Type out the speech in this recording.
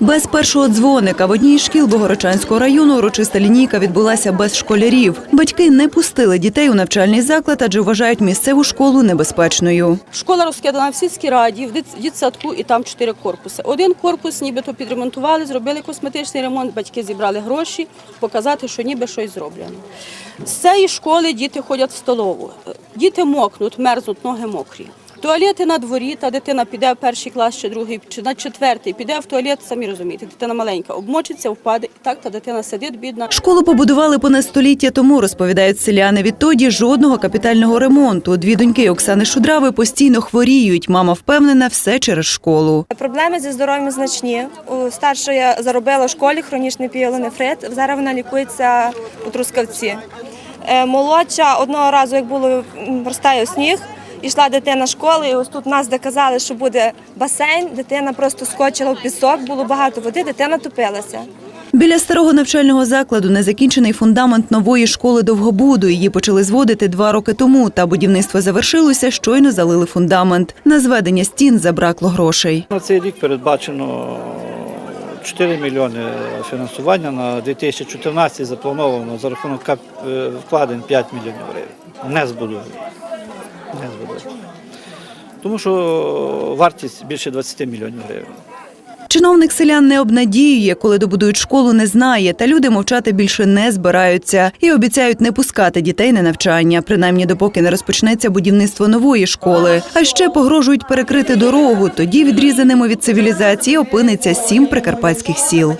Без першого дзвоника в одній із шкіл Богородчанського району урочиста лінійка відбулася без школярів. Батьки не пустили дітей у навчальний заклад, адже вважають місцеву школу небезпечною. Школа розкидана в сільській раді, в дитсадку і там чотири корпуси. Один корпус нібито підремонтували, зробили косметичний ремонт, батьки зібрали гроші, показати, що ніби щось зроблено. З цієї школи діти ходять в столову. Діти мокнуть, мерзнуть, ноги мокрі. Туалети на дворі, та дитина піде в перший клас чи другий, чи на четвертий, піде в туалет, самі розумієте, дитина маленька, обмочиться, впаде, і так та дитина сидить, бідна. Школу побудували понад століття тому, розповідають селяни. Відтоді жодного капітального ремонту. Дві доньки Оксани Шудрави постійно хворіють. Мама впевнена, все через школу. Проблеми зі здоров'ям значні. У старшої заробила в школі хронічний піелонефрит. Зараз вона лікується у Трускавці. Е, Молодша одного разу, як було розтаяв сніг, йшла дитина школи, і ось тут нас де казали, що буде басейн. Дитина просто скочила в пісок, було багато води, дитина топилася. Біля старого навчального закладу незакінчений фундамент нової школи Довгобуду. Її почали зводити два роки тому. Та будівництво завершилося, щойно залили фундамент. На зведення стін забракло грошей. На цей рік передбачено 4 мільйони фінансування, на 2014 заплановано за рахунок е, вкладень 5 мільйонів гривень. Не збудують. Не збудують. Тому що вартість більше 20 мільйонів гривень. Чиновник селян не обнадіює, коли добудують школу, не знає, та люди мовчати більше не збираються і обіцяють не пускати дітей на навчання, принаймні допоки не розпочнеться будівництво нової школи. А ще погрожують перекрити дорогу. Тоді відрізаними від цивілізації опиниться сім прикарпатських сіл.